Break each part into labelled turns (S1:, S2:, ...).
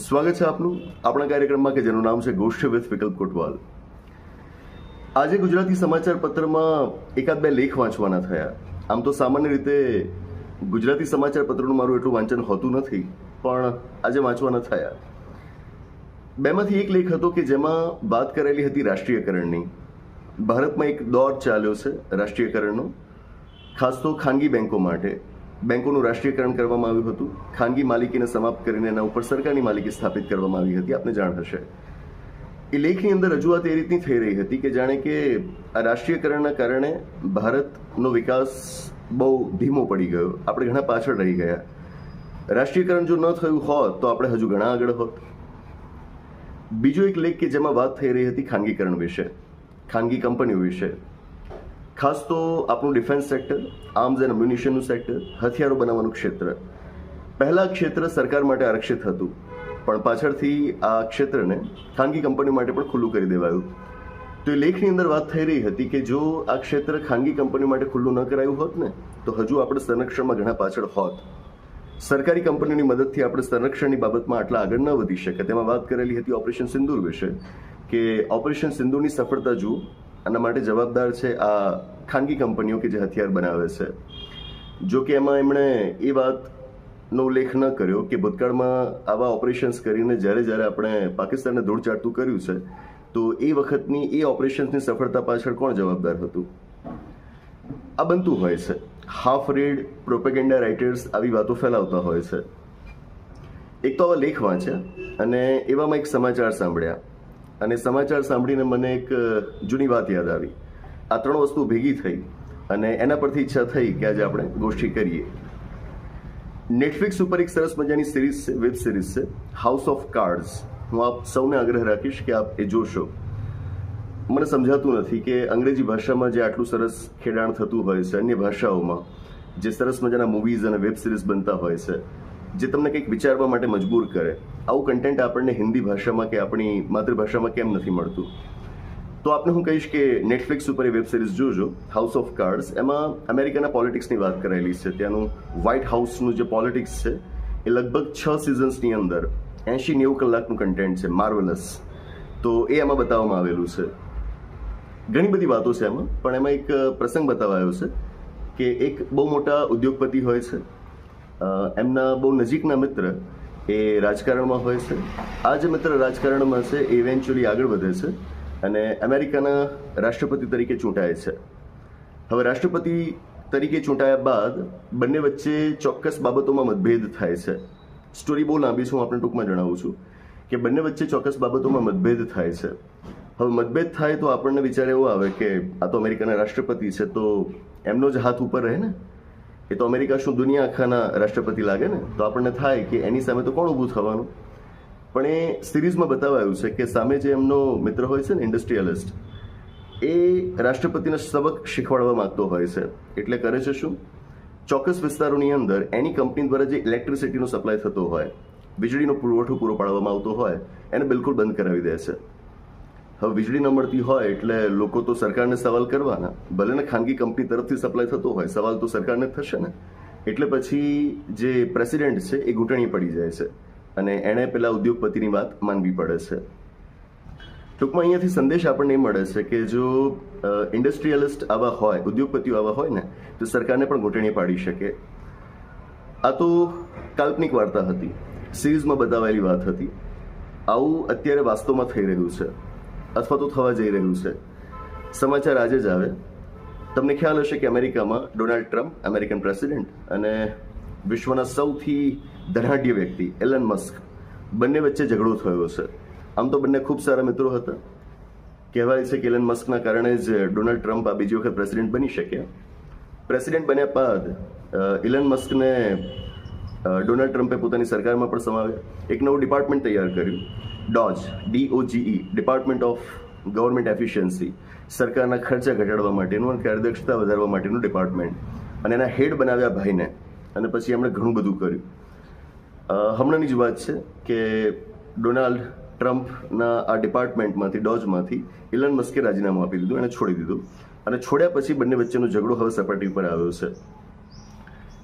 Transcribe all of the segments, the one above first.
S1: સ્વાગત છે આપનું આપણા કાર્યક્રમમાં કે જેનું નામ છે ગોષ્ઠ વિથ વિકલ્પ કોટવાલ. આજે ગુજરાતી સમાચાર પત્રમાં એકાદ બે લેખ વાંચવાના થયા. આમ તો સામાન્ય રીતે ગુજરાતી સમાચાર પત્રનું મારું એટલું વાંચન હોતું નથી, પણ આજે વાંચવાના થયા. બેમાંથી એક લેખ હતો કે જેમાં વાત કરેલી હતી રાષ્ટ્રીયકરણની. ભારતમાં એક દોર ચાલ્યો છે રાષ્ટ્રીયકરણનો, ખાસ તો ખાનગી બેંકો માટે. બેંકોનું રાષ્ટ્રીયકરણ કરવામાં આવ્યું હતું. ખાનગી માલિકીને સમાપ્ત કરીને એના ઉપર સરકારની માલિકી સ્થાપિત કરવામાં આવી હતી. આપને જાણ હશે. એ લેખની અંદર રજૂઆત એ રીતની થઈ રહી હતી કે જાણે કે આ રાષ્ટ્રીયકરણના કારણે ભારતનો વિકાસ બહુ ધીમો પડી ગયો. આપણે ઘણા પાછળ રહી ગયા. રાષ્ટ્રીયકરણ જો ન થયું હોત, તો આપણે હજુ ઘણા આગળ હોત. બીજો એક લેખ કે જેમાં વાત થઈ રહી હતી ખાનગીકરણ વિશે, ખાનગી કંપનીઓ વિશે. ખાસ તો આપણું ડિફેન્સ સેક્ટર, આર્મ્સ એન્ડ મ્યુનિશનનું સેક્ટર, હથિયારો બનાવવાનું ક્ષેત્ર. પહેલાં ક્ષેત્ર સરકાર માટે આરક્ષિત હતું, પણ પાછળથી આ ક્ષેત્રને ખાનગી કંપનીઓ માટે પણ ખુલ્લું કરી દેવાયું. તો એ લેખની અંદર વાત થઈ રહી હતી કે જો આ ક્ષેત્ર ખાનગી કંપનીઓ માટે ખુલ્લું ન કરાયું હોત ને, તો હજુ આપણે સંરક્ષણમાં ઘણા પાછળ હોત. સરકારી કંપનીઓની મદદથી આપણે સંરક્ષણની બાબતમાં આટલા આગળ ન વધી શકે તેમાં વાત કરેલી હતી ઓપરેશન સિંદૂર વિશે, કે ઓપરેશન સિંદૂરની સફળતા જુઓ. આના માટે જવાબદાર છે આ ખાનગી કંપનીઓ કે જે હથિયાર બનાવે છે. જો કે એમાં એમણે એ વાતનો ઉલ્લેખ ન કર્યો કે ભૂતકાળમાં આવા ઓપરેશન્સ કરીને જ્યારે જ્યારે આપણે પાકિસ્તાનને ધૂળ ચાટતું કર્યું છે, તો એ વખતની એ ઓપરેશન્સની સફળતા પાછળ કોણ જવાબદાર હતું? આ બનતું હોય છે. હાફ રેડ પ્રોપેગેન્ડા રાઇટર્સ આવી વાતો ફેલાવતા હોય છે. એક તો આવા લેખ વાંચ્યા અને એવામાં એક સમાચાર સાંભળ્યા. અને સમાચાર સાંભળીને મને એક જૂની વાત યાદ આવી. આ ત્રણ વસ્તુ ભેગી થઈ અને એના પરથી ઈચ્છા થઈ કે આજે આપણે ગોષ્ઠી કરીએ. નેટફ્લિક્સ ઉપર એક સરસ મજાની સિરીઝ છે વેબ સિરીઝ છે હાઉસ ઓફ કાર્ડ્સ હું આપ સૌને આગ્રહ રાખીશ કે આપ એ જોશો. મને સમજાતું નથી કે અંગ્રેજી ભાષામાં જે આટલું સરસ ખેડાણ થતું હોય છે, અન્ય ભાષાઓમાં જે સરસ મજાના મૂવીઝ અને વેબ સિરીઝ બનતા હોય છે જે તમને કંઈક વિચારવા માટે મજબૂર કરે, આવું કન્ટેન્ટ આપણને હિન્દી ભાષામાં કે આપણી માતૃભાષામાં કેમ નથી મળતું? તો આપને હું કહીશ કે નેટફ્લિક્સ ઉપર એ વેબ સિરીઝ જોજો હાઉસ ઓફ કાર્ડ્સ એમાં અમેરિકાના પોલિટિક્સની વાત કરાયેલી છે. ત્યાંનું વ્હાઇટ હાઉસનું જે પોલિટિક્સ છે, એ લગભગ છ સિઝન્સની અંદર એંશી નેવું કલાકનું કન્ટેન્ટ છે માર્વેલસ તો એ એમાં બતાવવામાં આવેલું છે. ઘણી બધી વાતો છે એમાં, પણ એમાં એક પ્રસંગ બતાવાયો છે કે એક બહુ મોટા ઉદ્યોગપતિ હોય છે એમના બહુ નજીકના મિત્ર એ રાજકારણમાં હોય છે. આ જે મિત્ર રાજકારણમાં છે, એ ઇવેન્ચ્યુઅલી આગળ વધે છે અને અમેરિકાના રાષ્ટ્રપતિ તરીકે ચૂંટાય છે. હવે રાષ્ટ્રપતિ તરીકે ચૂંટાયા બાદ બંને વચ્ચે ચોક્કસ બાબતોમાં મતભેદ થાય છે. સ્ટોરી બહુ લાંબી છે, હું આપણે ટૂંકમાં જણાવું છું કે બંને વચ્ચે ચોક્કસ બાબતોમાં મતભેદ થાય છે. હવે મતભેદ થાય તો આપણને વિચાર એવો આવે કે આ તો અમેરિકાના રાષ્ટ્રપતિ છે, તો એમનો જ હાથ ઉપર રહે ને? એ તો અમેરિકા શું દુનિયા આખાના રાષ્ટ્રપતિ લાગે ને? તો આપણને થાય કે એની સામે તો કોણ ઊભું થવાનું? પણ એ સિરીઝમાં બતાવાયું છે કે સામે જે એમનો મિત્ર હોય છે ને, ઇન્ડસ્ટ્રીયલિસ્ટ, એ રાષ્ટ્રપતિને સબક શીખવાડવા માંગતો હોય છે. એટલે કરે છે શું? ચોક્કસ વિસ્તારોની અંદર એની કંપની દ્વારા જે ઇલેક્ટ્રિસિટીનો સપ્લાય થતો હોય, વીજળીનો પુરવઠો પૂરો પાડવામાં આવતો હોય, એને બિલકુલ બંધ કરાવી દે છે. હવે વીજળી ન મળતી હોય એટલે લોકો તો સરકારને સવાલ કરવાના. ભલે ને ખાનગી કંપની તરફથી સપ્લાય થતો હોય, સવાલ તો સરકારને થશે ને. એટલે પછી જે પ્રેસિડેન્ટ છે એ ઘૂંટણી પડી જાય છે અને એણે પેલા ઉદ્યોગપતિની વાત માનવી પડે છે. ટૂંકમાં અહીંયાથી સંદેશ આપણને એ મળે છે કે જો ઇન્ડસ્ટ્રીયલિસ્ટ આવા હોય, ઉદ્યોગપતિઓ આવા હોય ને, તો સરકારને પણ ઘૂંટણી પાડી શકે. આ તો કાલ્પનિક વાર્તા હતી. સિરીઝમાં બતાવાયેલી વાત હતી. આવું અત્યારે વાસ્તવમાં થઈ રહ્યું છે. અથવા તો થવા જઈ રહ્યું છે. સમાચાર આજે જ આવે. તમને ખ્યાલ હશે કે અમેરિકામાં ડોનાલ્ડ ટ્રમ્પ, અમેરિકન પ્રેસિડેન્ટ અને વિશ્વના સૌથી ધનાઢ્ય વ્યક્તિ, એલન મસ્ક, બંને વચ્ચે ઝઘડો થયો છે. આમ તો બંને ખૂબ સારા મિત્રો હતા. કહેવાય છે કે એલન મસ્કના કારણે જ ડોનાલ્ડ ટ્રમ્પ આ બીજી વખત પ્રેસિડેન્ટ બની શક્યા. પ્રેસિડેન્ટ બન્યા બાદ ઇલન મસ્કને ડોનાલ્ડ ટ્રમ્પે પોતાની સરકારમાં પણ સમાવ્યા. એક નવું ડિપાર્ટમેન્ટ તૈયાર કર્યું. DOGE D O G E Department of Government Efficiency સરકારના ખર્ચા ઘટાડવા માટેનું અને કાર્યદક્ષતા વધારવા માટેનું ડિપાર્ટમેન્ટ અને એના હેડ બનાવ્યા ભાઈને. અને પછી એમણે ઘણું બધું કર્યું. હમણાંની જ વાત છે કે ડોનાલ્ડ ટ્રમ્પના આ ડિપાર્ટમેન્ટમાંથી ડોજમાંથી ઇલન મસ્કે રાજીનામું આપી દીધું એને છોડી દીધું. અને છોડ્યા પછી બંને વચ્ચેનો ઝઘડો હવે સપાટી ઉપર આવ્યો છે.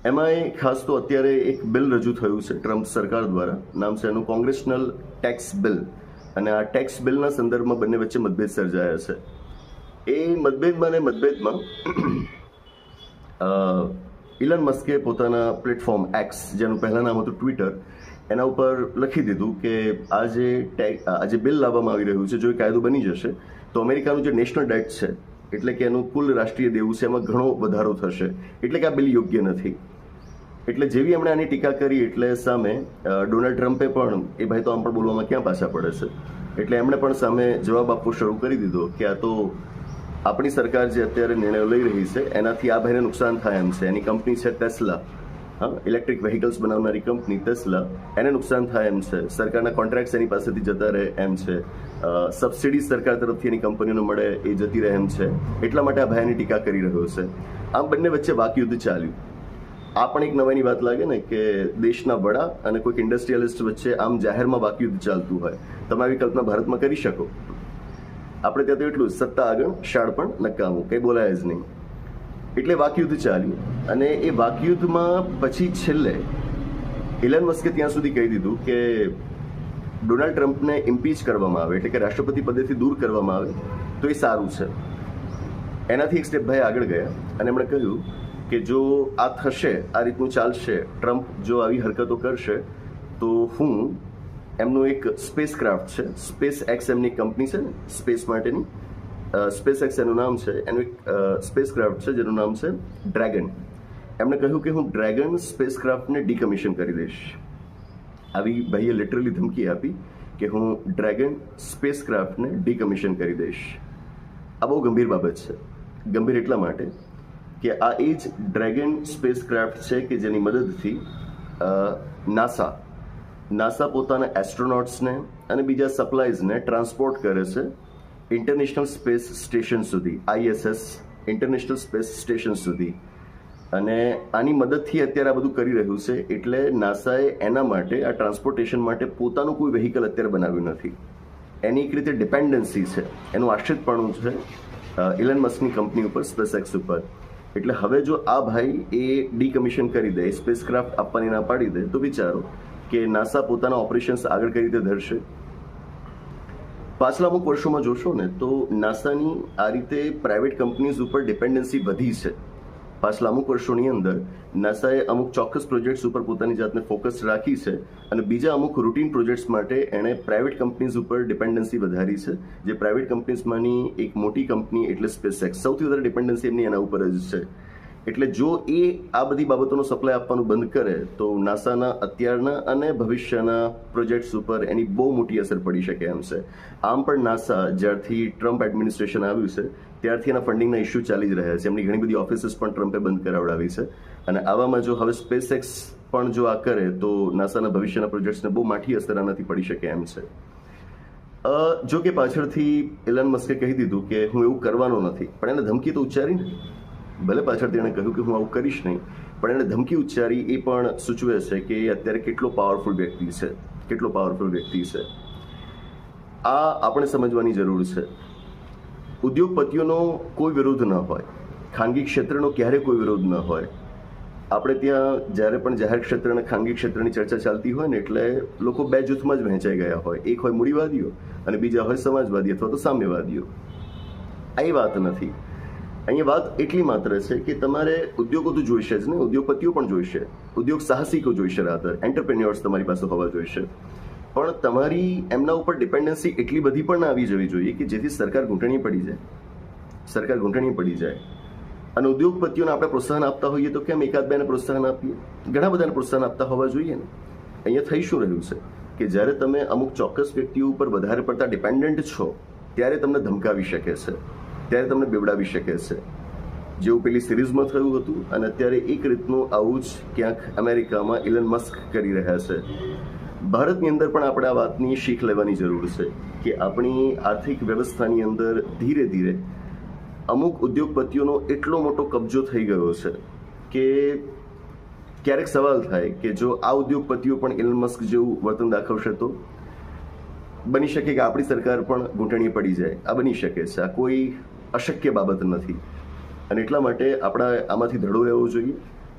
S1: એમાંય ખાસ તો અત્યારે એક બિલ રજૂ થયું છે ટ્રમ્પ સરકાર દ્વારા. નામ છે એનું કોંગ્રેશનલ ટેક્સ બિલ. અને આ ટેક્સ બિલના સંદર્ભમાં બંને વચ્ચે મતભેદ સર્જાયા છે. એ મતભેદમાં ને મતભેદમાં ઇલન મસ્કે પોતાના પ્લેટફોર્મ એક્સ જેનું પહેલાં નામ હતું ટ્વિટર, એના ઉપર લખી દીધું કે આ જે ટેક આ જે બિલ લાવવામાં આવી રહ્યું છે, જો એ કાયદો બની જશે, તો અમેરિકાનું જે નેશનલ ડેટ છે, એટલે કે એનું કુલ રાષ્ટ્રીય દેવું છે, એમાં ઘણો વધારો થશે. એટલે કે આ બિલ યોગ્ય નથી. એટલે જેવી એમણે આની ટીકા કરી એટલે સામે ડોનાલ્ડ ટ્રમ્પે પણ એ ભાઈ તો આમ પણ બોલવામાં ક્યાં પાછા પડે છે? એટલે એમણે પણ સામે જવાબ આપવો શરૂ કરી દીધો કે આ તો આપણી સરકાર જે અત્યારે નિર્ણયો લઈ રહી છે, એનાથી આ ભાઈને નુકસાન થાય એમ છે. એની કંપની છે ટેસ્લા હા ઇલેક્ટ્રિક વ્હીકલ્સ બનાવનારી કંપની ટેસ્લા એને નુકસાન થાય એમ છે. સરકારના કોન્ટ્રાક્ટ્સ એની પાસેથી જતા રહે એમ છે. સબસિડી સરકાર તરફથી એની કંપનીઓને મળે એ જતી રહે એમ છે. એટલા માટે આ ભાઈની ટીકા કરી રહ્યો છે. આમ બંને વચ્ચે વાકયુદ્ધ ચાલ્યું. આ પણ એક નવાઈની વાત લાગે ને કે દેશના વડા અને કોઈક ઇન્ડસ્ટ્રીયલિસ્ટ વચ્ચે આમ જાહેરમાં વાકયુદ્ધ ચાલતું હોય, તમે આવી કલ્પના ભારતમાં કરી શકો. આપણે ત્યાં તો એટલું સત્તા આગળ શાળ પણ નકામું, કંઈ બોલાય જ નહીં. એટલે વાકયુદ્ધ ચાલ્યું. અને એ વાકયુદ્ધમાં પછી છેલ્લે ઇલન મસ્કે ત્યાં સુધી કહી દીધું કે ડોનાલ્ડ ટ્રમ્પને ઇમ્પીચ કરવામાં આવે, એટલે કે રાષ્ટ્રપતિ પદેથી દૂર કરવામાં આવે, તો એ સારું છે. એનાથી એક સ્ટેપ ભાઈ આગળ ગયા અને એમણે કહ્યું કે જો આ થશે, આ રીતનું ચાલશે, ટ્રમ્પ જો આવી હરકતો કરશે, તો હું એમનું એક સ્પેસ ક્રાફ્ટ છે સ્પેસ એક્સ એમની કંપની છે સ્પેસ માટેની સ્પેસ એક્સ એનું નામ છે, એનું એક સ્પેસ ક્રાફ્ટ છે, જેનું નામ છે ડ્રેગન. એમણે કહ્યું કે હું ડ્રેગન સ્પેસ ક્રાફ્ટને ડીકમિશન કરી દઈશ. આવી ભાઈએ લિટરલી ધમકી આપી કે હું ડ્રેગન સ્પેસ ક્રાફ્ટને ડીકમિશન કરી દઈશ. આ બહુ ગંભીર બાબત છે. ગંભીર એટલા માટે કે આ એ જ ડ્રેગન સ્પેસ ક્રાફ્ટ છે કે જેની મદદથી નાસા નાસા પોતાના એસ્ટ્રોનોટ્સને અને બીજા સપ્લાયઝને ટ્રાન્સપોર્ટ કરે છે ઇન્ટરનેશનલ સ્પેસ સ્ટેશન સુધી આઈએસએસ ઇન્ટરનેશનલ સ્પેસ સ્ટેશન સુધી. અને આની મદદથી અત્યારે આ બધું કરી રહ્યું છે એટલે નાસાએ એના માટે, આ ટ્રાન્સપોર્ટેશન માટે પોતાનું કોઈ વેહિકલ અત્યારે બનાવ્યું નથી. એની એક રીતે ડિપેન્ડન્સી છે. એનું આશ્રિતપણું છે ઇલન મસ્કની કંપની ઉપર સ્પેસ એક્સ ઉપર. એટલે હવે જો આ ભાઈ એ ડીકમિશન કરી દે સ્પેસ ક્રાફ્ટ આપવાની ના પાડી દે, તો વિચારો કે નાસા પોતાના ઓપરેશન્સ આગળ કઈ રીતે ધરશે પાછલા અમુક વર્ષોમાં જોશો ને, તો નાસાની આ રીતે પ્રાઇવેટ કંપનીઝ ઉપર ડિપેન્ડન્સી વધી છે. પાછલા અમુક વર્ષોની અંદર નાસાએ અમુક ચોક્કસ પ્રોજેક્ટ્સ ઉપર પોતાની જાતને ફોકસ રાખી છે અને બીજા અમુક રૂટીન પ્રોજેક્ટ્સ માટે એણે પ્રાઇવેટ કંપનીઝ ઉપર ડિપેન્ડન્સી વધારી છે. જે પ્રાઇવેટ કંપનીઝમાંની એક મોટી કંપની એટલે સ્પેસએક્સ સૌથી વધારે ડિપેન્ડન્સી એમની એના ઉપર જ છે. એટલે જો એ આ બધી બાબતોનો સપ્લાય આપવાનું બંધ કરે, તો નાસાના અત્યારના અને ભવિષ્યના પ્રોજેક્ટ્સ ઉપર એની બહુ મોટી અસર પડી શકે એમ છે. આમ પણ નાસા જ્યારથી ટ્રમ્પ એડમિનિસ્ટ્રેશન આવ્યું છે, ત્યારથી એના ફંડિંગના ઇસ્યુ ચાલી જ રહ્યા છે. એમની ઘણી બધી ઓફિસીસ પણ ટ્રમ્પે બંધ કરાવડાવી છે. અને આવામાં જો હવે સ્પેસ એક્સ પણ જો આ કરે, તો નાસાના ભવિષ્યના પ્રોજેક્ટ્સને બહુ માઠી અસર આનાથી પડી શકે એમ છે. જો કે પાછળથી એલન મસ્કે કહી દીધું કે હું એવું કરવાનો નથી. પણ એને ધમકી તો ઉચ્ચારી ને? ભલે પાછળથી એણે કહ્યું કે હું આવું કરીશ નહીં, પણ એણે ધમકી ઉચ્ચારી એ પણ સૂચવે છે કે અત્યારે કેટલો પાવરફુલ વ્યક્તિ છે, કેટલો પાવરફુલ વ્યક્તિ છે. આ આપણે સમજવાની જરૂર છે. ઉદ્યોગપતિઓનો કોઈ વિરોધ ન હોય, ખાનગી ક્ષેત્રનો ક્યારે કોઈ વિરોધ ન હોય. આપણે ત્યાં જ્યારે પણ જાહેર ક્ષેત્ર અને ખાનગી ક્ષેત્રની ચર્ચા ચાલતી હોય ને એટલે લોકો બે જૂથમાં જ વહેંચાઈ ગયા હોય. એક હોય મૂડીવાદીઓ અને બીજા હોય સમાજવાદી અથવા તો સામ્યવાદીઓ. આ એ વાત નથી. અહીંયા વાત એટલી માત્ર છે કે તમારે ઉદ્યોગો તો જોઈશે જ ને ઉદ્યોગપતિઓ પણ જોઈશે, ઉદ્યોગ સાહસિકો જોઈશે રાધર એન્ટરપ્રેન્યોર્સ તમારી પાસે હોવા જોઈશે. પણ તમારી એમના ઉપર ડિપેન્ડન્સી એટલી બધી પણ આવી જવી જોઈએ કે જેથી સરકાર ઘૂંટણી પડી જાય. સરકાર ઘૂંટણી પડી જાય. અને ઉદ્યોગપતિઓને આપણે પ્રોત્સાહન આપતા હોઈએ તો કેમ એકાદ બેને પ્રોત્સાહન આપીએ? ઘણા બધાને પ્રોત્સાહન આપતા હોવા જોઈએ ને. અહીંયા થઈ શું રહ્યું છે? કે જ્યારે તમે અમુક ચોક્કસ વ્યક્તિઓ ઉપર વધારે પડતા ડિપેન્ડન્ટ છો, ત્યારે તમને ધમકાવી શકે છે. ત્યારે તમને બેવડાવી શકે છે. જેવું પેલી સિરીઝમાં થયું હતું અને અત્યારે એક રીતનું આવું જ ક્યાંક અમેરિકામાં ઇલન મસ્ક કરી રહ્યા છે. ભારતની અંદર પણ આપણે આ વાતની શીખ લેવાની જરૂર છે કે આપણી આર્થિક વ્યવસ્થાની અંદર ધીરે ધીરે અમુક ઉદ્યોગપતિઓનો એટલો મોટો કબજો થઈ ગયો છે કે ક્યારેક સવાલ થાય કે જો આ ઉદ્યોગપતિઓ પણ ઇલન મસ્ક જેવું વર્તન દાખવશે તો? બની શકે કે આપણી સરકાર પણ ઘૂંટણી પડી જાય. આ બની શકે છે. આ કોઈ અશક્ય બાબત નથી. અને એટલા માટે આપણે આમાંથી ધડો રહેવો જોઈએ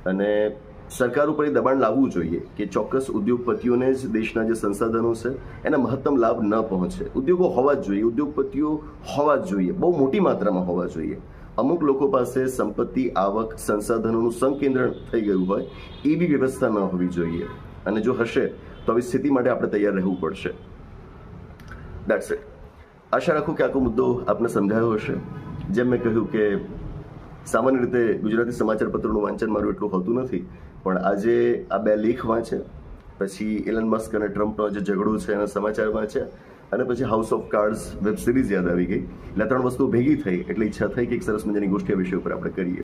S1: અને સરકાર ઉપર એ દબાણ લાવવું જોઈએ કે ચોક્કસ ઉદ્યોગપતિઓને જ દેશના જે સંસાધનો છે, એના મહત્તમ લાભ ન પહોંચે. ઉદ્યોગો હોવા જ જોઈએ, ઉદ્યોગપતિઓ હોવા જ જોઈએ, બહુ મોટી માત્રામાં હોવા જોઈએ. અમુક લોકો પાસે સંપત્તિ, આવક, સંસાધનોનું સંકેન્દ્રણ થઈ ગયું હોય એવી વ્યવસ્થા ન હોવી જોઈએ. અને જો હશે, તો આવી સ્થિતિ માટે આપણે તૈયાર રહેવું પડશે. દેટ્સ ઇટ આશા રાખું કે આખો મુદ્દો આપને સમજાયો હશે. જેમ મેં કહ્યું કે સામાન્ય રીતે ગુજરાતી સમાચાર પત્રોનું વાંચન મારું એટલું હોતું નથી, પણ આજે આ બે લેખ વાંચ્યા પછી એલન મસ્ક અને ટ્રમ્પનો જે ઝઘડો છે એના સમાચાર વાંચ્યા અને પછી House of Cards web series યાદ આવી ગઈ. એટલે ત્રણ વસ્તુ ભેગી થઈ, એટલે ઈચ્છા થઈ કે એક સરસ મજાની ગોષ્ઠી વિષય ઉપર આપણે કરીએ.